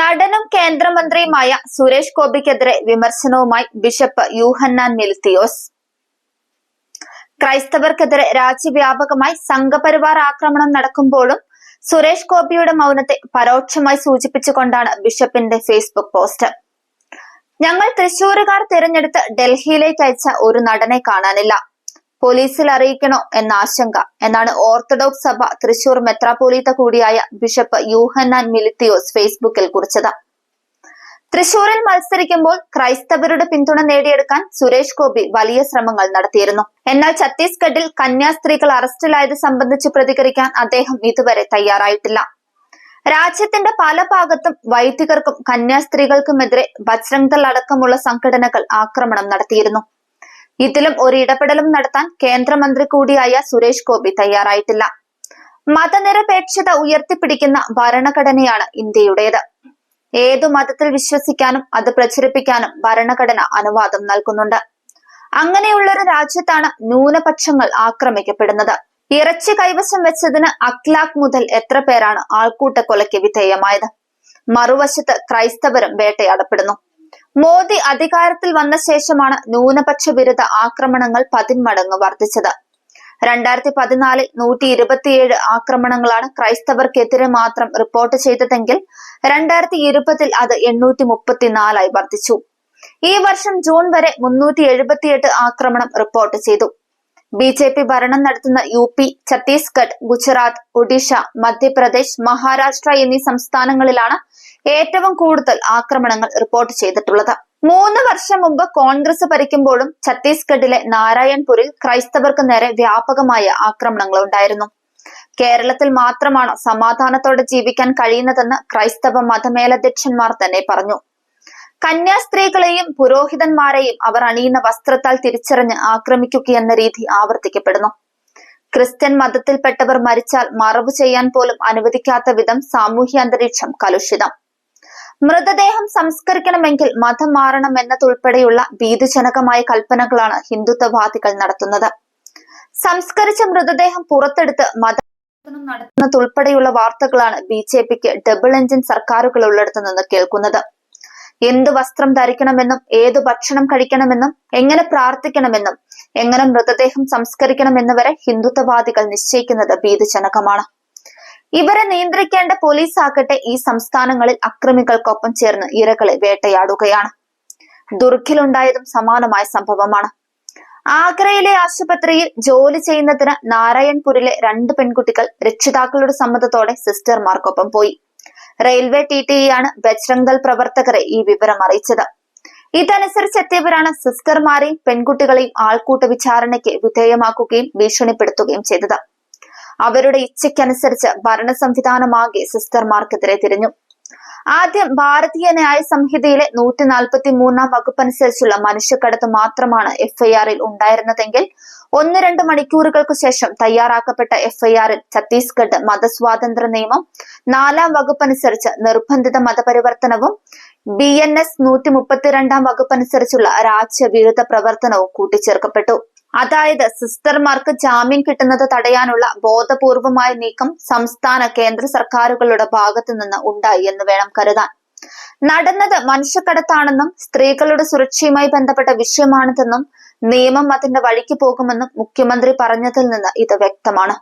നടനും കേന്ദ്രമന്ത്രിയുമായ സുരേഷ് ഗോപിക്കെതിരെ വിമർശനവുമായി ബിഷപ്പ് യൂഹന്നാൻ മിൽത്തിയോസ്. ക്രൈസ്തവർക്കെതിരെ രാജ്യവ്യാപകമായി സംഘപരിവാർ ആക്രമണം നടക്കുമ്പോഴും സുരേഷ് ഗോപിയുടെ മൗനത്തെ പരോക്ഷമായി സൂചിപ്പിച്ചുകൊണ്ടാണ് ബിഷപ്പിന്റെ ഫേസ്ബുക്ക് പോസ്റ്റ്. ഞങ്ങൾ തൃശൂരുകാർ തിരഞ്ഞെടുത്ത് ഡൽഹിയിലേക്ക് അയച്ച ഒരു നടനെ കാണാനില്ല. പോലീസിൽ അറിയിക്കണോ എന്ന ആശങ്ക. എന്നാണ് ഓർത്തഡോക്സ് സഭ തൃശൂർ മെത്രാപോലീത്ത കൂടിയായ ബിഷപ്പ് യൂഹന്നാൻ മിലിത്തിയോസ് ഫേസ്ബുക്കിൽ കുറിച്ചത്. തൃശൂരിൽ മത്സരിക്കുമ്പോൾ ക്രൈസ്തവരുടെ പിന്തുണ നേടിയെടുക്കാൻ സുരേഷ് ഗോപി വലിയ ശ്രമങ്ങൾ നടത്തിയിരുന്നു. എന്നാൽ ഛത്തീസ്ഗഡിൽ കന്യാസ്ത്രീകൾ അറസ്റ്റിലായത് സംബന്ധിച്ച് പ്രതികരിക്കാൻ അദ്ദേഹം ഇതുവരെ തയ്യാറായിട്ടില്ല. രാജ്യത്തിന്റെ പല ഭാഗത്തും വൈദികർക്കും കന്യാസ്ത്രീകൾക്കുമെതിരെ ബജ്രംഗ് അടക്കമുള്ള സംഘടനകൾ ആക്രമണം നടത്തിയിരുന്നു. ഇതിലും ഒരു ഇടപെടലും നടത്താൻ കേന്ദ്രമന്ത്രി കൂടിയായ സുരേഷ് ഗോപി തയ്യാറായിട്ടില്ല. മതനിരപേക്ഷത ഉയർത്തിപ്പിടിക്കുന്ന ഭരണഘടനയാണ് ഇന്ത്യയുടേത്. ഏതു മതത്തിൽ വിശ്വസിക്കാനും അത് പ്രചരിപ്പിക്കാനും ഭരണഘടന അനുവാദം നൽകുന്നുണ്ട്. അങ്ങനെയുള്ളൊരു രാജ്യത്താണ് ന്യൂനപക്ഷങ്ങൾ ആക്രമിക്കപ്പെടുന്നത്. ഇറച്ചി കൈവശം വെച്ചതിന് അഖ്ലാഖ് മുതൽ എത്ര പേരാണ് ആൾക്കൂട്ട കൊലയ്ക്ക് വിധേയമായത്? മറുവശത്ത് ക്രൈസ്തവരും വേട്ടയാടപ്പെടുന്നു. മോദി അധികാരത്തിൽ വന്ന ശേഷമാണ് ന്യൂനപക്ഷ വിരുദ്ധ ആക്രമണങ്ങൾ പതിന്മടങ്ങ് വർദ്ധിച്ചത്. രണ്ടായിരത്തി പതിനാലിൽ നൂറ്റി ഇരുപത്തിയേഴ് ആക്രമണങ്ങളാണ് ക്രൈസ്തവർക്കെതിരെ മാത്രം റിപ്പോർട്ട് ചെയ്തതെങ്കിൽ രണ്ടായിരത്തി ഇരുപതിൽ അത് എണ്ണൂറ്റി മുപ്പത്തിനാലായി വർദ്ധിച്ചു. ഈ വർഷം ജൂൺ വരെ മുന്നൂറ്റി എഴുപത്തിയെട്ട് ആക്രമണം റിപ്പോർട്ട് ചെയ്തു. ബി ജെ പി ഭരണം നടത്തുന്ന യു പി ഛത്തീസ്ഗഡ് ഗുജറാത്ത് ഒഡീഷ മധ്യപ്രദേശ് മഹാരാഷ്ട്ര എന്നീ സംസ്ഥാനങ്ങളിലാണ് ഏറ്റവും കൂടുതൽ ആക്രമണങ്ങൾ റിപ്പോർട്ട് ചെയ്തിട്ടുള്ളത്. മൂന്ന് വർഷം മുമ്പ് കോൺഗ്രസ് ഭരിക്കുമ്പോഴും ഛത്തീസ്ഗഡിലെ നാരായൺപൂരിൽ ക്രൈസ്തവർക്ക് നേരെ വ്യാപകമായ ആക്രമണങ്ങൾ ഉണ്ടായിരുന്നു. കേരളത്തിൽ മാത്രമാണ് സമാധാനത്തോടെ ജീവിക്കാൻ കഴിയുന്നതെന്ന് ക്രൈസ്തവ മതമേലധ്യക്ഷന്മാർ തന്നെ പറഞ്ഞു. കന്യാസ്ത്രീകളെയും പുരോഹിതന്മാരെയും അവർ അണിയുന്ന വസ്ത്രത്താൽ തിരിച്ചറിഞ്ഞ് ആക്രമിക്കുകയെന്ന രീതി ആവർത്തിക്കപ്പെടുന്നു. ക്രിസ്ത്യൻ മതത്തിൽപ്പെട്ടവർ മരിച്ചാൽ മറവ് ചെയ്യാൻ പോലും അനുവദിക്കാത്ത വിധം സാമൂഹ്യ അന്തരീക്ഷം കലുഷിതം. മൃതദേഹം സംസ്കരിക്കണമെങ്കിൽ മതം മാറണം എന്നതുൾപ്പെടെയുള്ള ഭീതിജനകമായ കൽപ്പനകളാണ് ഹിന്ദുത്വവാദികൾ നടത്തുന്നത്. സംസ്കരിച്ച മൃതദേഹം പുറത്തെടുത്ത് മത നടത്തുന്നതുൾപ്പെടെയുള്ള വാർത്തകളാണ് ബി ജെ പിക്ക് ഡബിൾ എഞ്ചിൻ സർക്കാരുകൾ ഉള്ളിടത്തു നിന്ന് കേൾക്കുന്നത്. എന്ത് വസ്ത്രം ധരിക്കണമെന്നും ഏതു ഭക്ഷണം കഴിക്കണമെന്നും എങ്ങനെ പ്രാർത്ഥിക്കണമെന്നും എങ്ങനെ മൃതദേഹം സംസ്കരിക്കണമെന്ന് വരെ ഹിന്ദുത്വവാദികൾ നിശ്ചയിക്കുന്നത് ഭീതിജനകമാണ്. ഇവരെ നിയന്ത്രിക്കേണ്ട പോലീസ് ആകട്ടെ ഈ സംസ്ഥാനങ്ങളിൽ അക്രമികൾക്കൊപ്പം ചേർന്ന് ഇരകളെ വേട്ടയാടുകയാണ്. ദുർഖിലുണ്ടായതും സമാനമായ സംഭവമാണ്. ആഗ്രയിലെ ആശുപത്രിയിൽ ജോലി ചെയ്യുന്നതിന് നാരായൺപൂരിലെ രണ്ട് പെൺകുട്ടികൾ രക്ഷിതാക്കളുടെ സമ്മതത്തോടെ സിസ്റ്റർമാർക്കൊപ്പം പോയി. റെയിൽവേ ടി ടി ആണ് ബജ്രംഗൽ പ്രവർത്തകരെ ഈ വിവരം അറിയിച്ചത്. ഇതനുസരിച്ച് എത്തിയവരാണ് സിസ്റ്റർമാരെയും പെൺകുട്ടികളെയും ആൾക്കൂട്ട വിചാരണയ്ക്ക് വിധേയമാക്കുകയും ഭീഷണിപ്പെടുത്തുകയും ചെയ്തത്. അവരുടെ ഇച്ഛയ്ക്കനുസരിച്ച് ഭരണ സംവിധാനമാകെ സിസ്റ്റർമാർക്കെതിരെ തിരിഞ്ഞു. ആദ്യം ഭാരതീയ ന്യായ സംഹിതയിലെ നൂറ്റി നാൽപ്പത്തി മൂന്നാം വകുപ്പനുസരിച്ചുള്ള മനുഷ്യക്കടത്ത് മാത്രമാണ് എഫ്ഐആറിൽ ഉണ്ടായിരുന്നതെങ്കിൽ ഒന്ന് രണ്ട് മണിക്കൂറുകൾക്ക് ശേഷം തയ്യാറാക്കപ്പെട്ട എഫ്ഐആറിൽ ഛത്തീസ്ഗഡ് മതസ്വാതന്ത്ര്യ നിയമം നാലാം വകുപ്പ് അനുസരിച്ച് നിർബന്ധിത മതപരിവർത്തനവും ബി എൻ എസ് നൂറ്റി മുപ്പത്തിരണ്ടാം വകുപ്പനുസരിച്ചുള്ള രാജ്യവിരുദ്ധ പ്രവർത്തനവും കൂട്ടിച്ചേർക്കപ്പെട്ടു. അതായത് സിസ്റ്റർമാർക്ക് ജാമ്യം കിട്ടുന്നത് തടയാനുള്ള ബോധപൂർവമായ നീക്കം സംസ്ഥാന കേന്ദ്ര സർക്കാരുകളുടെ ഭാഗത്തു നിന്ന് ഉണ്ടായി എന്ന് വേണം കരുതാൻ. നടന്നത് മനുഷ്യക്കടത്താണെന്നും സ്ത്രീകളുടെ സുരക്ഷയുമായി ബന്ധപ്പെട്ട വിഷയമാണിതെന്നും നിയമം അതിന്റെ വഴിക്ക് പോകുമെന്നും മുഖ്യമന്ത്രി പറഞ്ഞതിൽ നിന്ന് ഇത് വ്യക്തമാണ്.